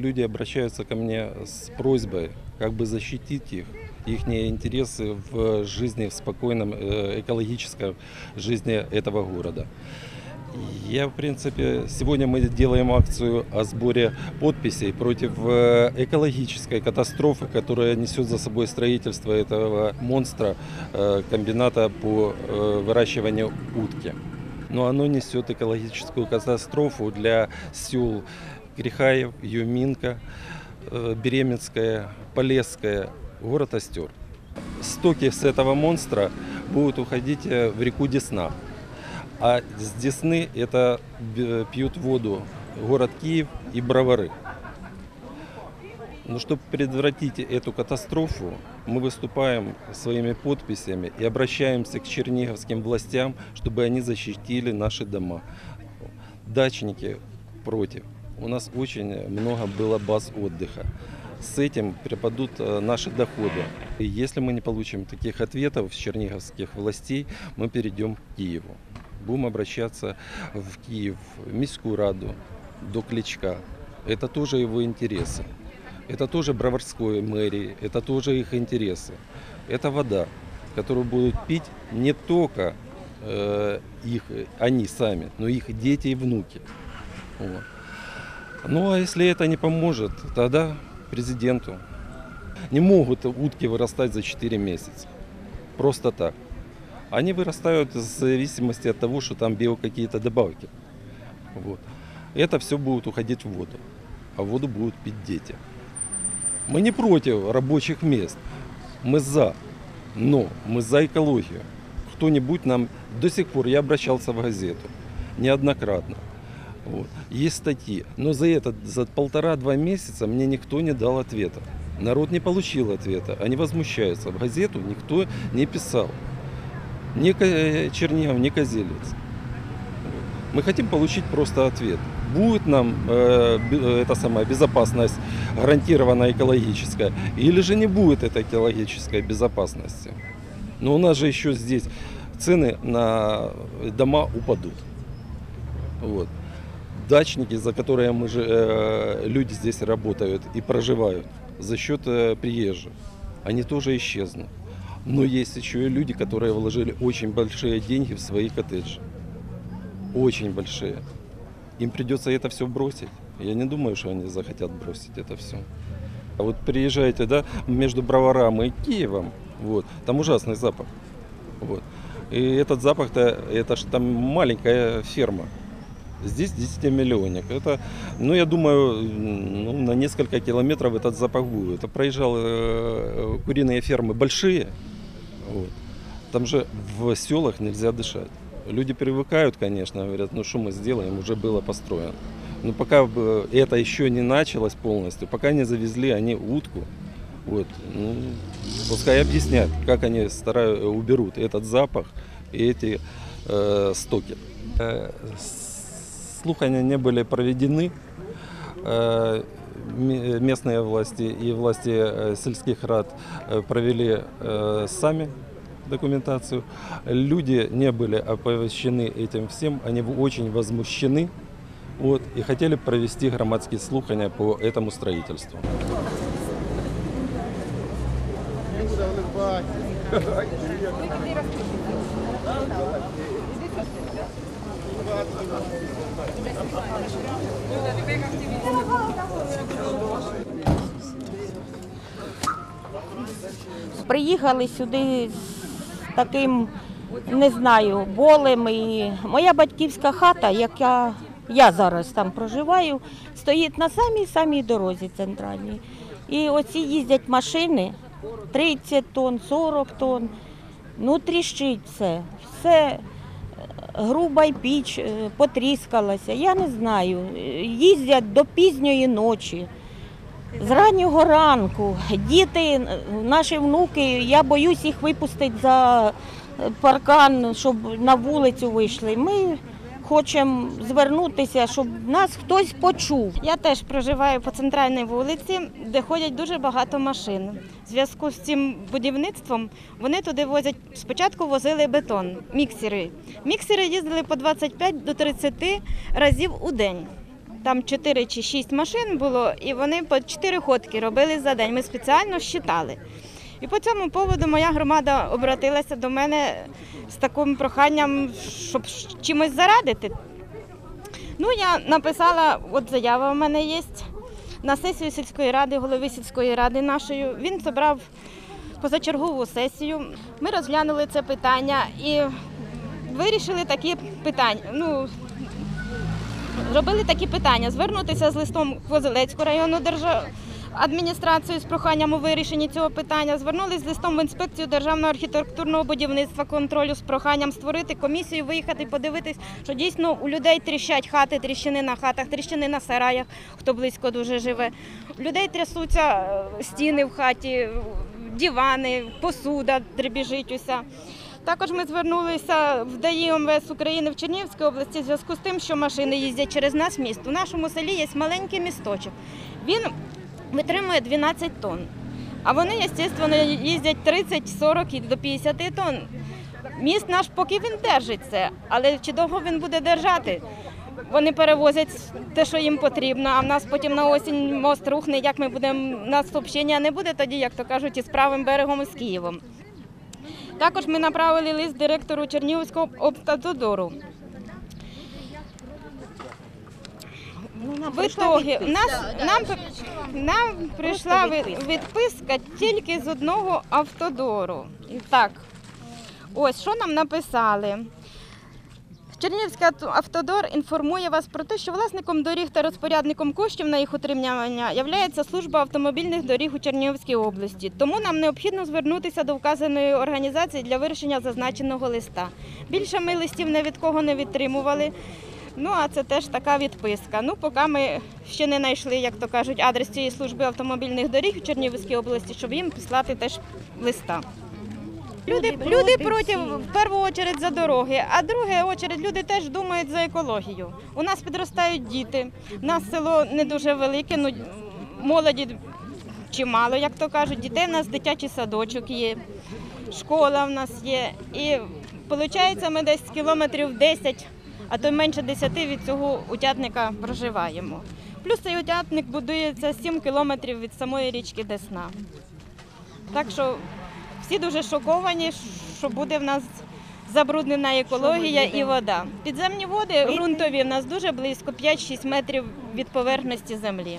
люди обращаются ко мне с просьбой как бы защитить их, их интересы в жизни, в спокойном э, экологической жизни этого города. Я, в принципе, сегодня мы делаем акцию о сборе подписей против э, экологической катастрофы, которая несет за собой строительство этого монстра э, комбината по выращиванию утки. Но оно несет экологическую катастрофу для сел Грехаев, Юминка, э, Беременская, Полесская, город Остер. Стоки с этого монстра будут уходить э, в реку Десна. А с Десны это б- пьют воду город Киев и Бровары. Но чтобы предотвратить эту катастрофу, мы выступаем своими подписями и обращаемся к черниговским властям, чтобы они защитили наши дома. Дачники против. У нас очень много было баз отдыха. С этим припадут э, наши доходы. И если мы не получим таких ответов с черниговских властей, мы перейдем к Киеву. Будем обращаться в Киев, в Міську Раду, до Кличка. Это тоже его интересы. Это тоже Броварской мэрии, это тоже их интересы. Это вода, которую будут пить не только э, их, они сами, но их дети и внуки. Вот. Ну а если это не поможет, тогда президенту. Не могут утки вырастать за 4 месяца. Просто так. Они вырастают в зависимости от того, что там био какие-то добавки. Вот. Это все будет уходить в воду. А воду будут пить дети. Мы не против рабочих мест. Мы за. Но мы за экологию. Кто-нибудь нам до сих пор, я обращался в газету неоднократно. Вот. Есть статьи. Но за это, за полтора-два месяца мне никто не дал ответа. Народ не получил ответа. Они возмущаются. В газету никто не писал. Ни Ко- Чернигов, ни Козелец. Мы хотим получить просто ответ. Будет нам э, бе- эта самая безопасность гарантирована экологическая, или же не будет этой экологической безопасности. Но у нас же еще здесь цены на дома упадут. Вот. Дачники, за которые мы же, э, люди здесь работают и проживают за счет э, приезжих, они тоже исчезнут. Но есть еще и люди, которые вложили очень большие деньги в свои коттеджи. Очень большие. Им придется это все бросить. Я не думаю, что они захотят бросить это все. А вот приезжаете, да, между Броваром и Киевом, вот, там ужасный запах. Вот. И этот запах-то, это же там маленькая ферма. Здесь 10 миллионник. Это, ну, я думаю, ну, на несколько километров этот запах будет. Я проезжал э, куриные фермы большие. Вот. Там же в селах нельзя дышать. Люди привыкают, конечно, говорят, ну что мы сделаем, уже было построено. Но пока это еще не началось полностью, пока не завезли они утку, вот, ну, пускай объяснят, как они стараются, уберут этот запах и эти э, стоки. Э, слухания не были проведены. Э, ме- местные власти и власти э, сельских рад э, провели сами документацию. Люди не были оповещены этим всем, они очень возмущены вот, и хотели провести громадские слухания по этому строительству. Приїхали сюди з таким, не знаю, болем. І моя батьківська хата, яка я зараз там проживаю, стоїть на самій самій дорозі центральній. І оці їздять машини 30 тонн, 40 тонн. Ну, тріщить все. Все груба й піч е, потріскалася. Я не знаю. Їздять до пізньої ночі. З раннього ранку діти, е, наші внуки, я боюсь їх випустити за паркан, щоб на вулицю вийшли. Ми хочемо звернутися, щоб нас хтось почув. Я теж проживаю по центральній вулиці, де ходять дуже багато машин. В зв'язку з цим будівництвом вони туди возять спочатку возили бетон, міксери. Міксери їздили по 25 до 30 разів у день. там 4 чи 6 машин було, і вони по 4 ходки робили за день. Ми спеціально щитали. І по цьому поводу моя громада обратилася до мене з таким проханням, щоб чимось зарадити. Ну, я написала, от заява у мене є на сесію сільської ради, голови сільської ради нашої. Він зібрав позачергову сесію. Ми розглянули це питання і вирішили такі питання. Ну, Зробили такі питання: звернутися з листом Козелецьку районну державну адміністрацію з проханням у вирішенні цього питання. Звернулися з листом в інспекцію державного архітектурного будівництва контролю з проханням створити комісію, виїхати, подивитись, що дійсно у людей тріщать хати, тріщини на хатах, тріщини на сараях, хто близько дуже живе. У людей трясуться е, стіни в хаті, дивани, посуда дребіжить уся. Також ми звернулися в ДАІ МВС України в Чернігівській області в зв'язку з тим, що машини їздять через нас міст. У нашому селі є маленький місточок. Він витримує 12 тонн. А вони, звісно, їздять 30, 40 і до 50 тонн. Міст наш поки він держить це, але чи довго він буде держати? Вони перевозять те, що їм потрібно, а в нас потім на осінь мост рухне, як ми будемо, у нас общення не буде тоді, як то кажуть, із правим берегом і з Києвом. Також ми направили лист директору Чернігівського облтадодору. В ітогі нас, нам, нам прийшла відписка тільки з одного автодору. Так, ось що нам написали. Чернігівський автодор інформує вас про те, що власником доріг та розпорядником коштів на їх утримання є служба автомобільних доріг у Чернігівській області. Тому нам необхідно звернутися до вказаної організації для вирішення зазначеного листа. Більше ми листів ні від кого не відтримували. Ну, а це теж така відписка. Ну, поки ми ще не знайшли, як то кажуть, адрес цієї служби автомобільних доріг у Чернігівській області, щоб їм послати теж листа. Люди, люди проти в першу чергу за дороги, а друге очередь люди теж думають за екологію. У нас підростають діти. У нас село не дуже велике, ну молоді чимало, як то кажуть. Дітей у нас дитячий садочок є, школа в нас є. І виходить, ми десь кілометрів 10, а то менше 10 від цього утятника проживаємо. Плюс цей утятник будується 7 кілометрів від самої річки Десна. Так що всі дуже шоковані, що буде в нас забруднена екологія і вода. Підземні води ґрунтові в нас дуже близько 5-6 метрів від поверхності землі.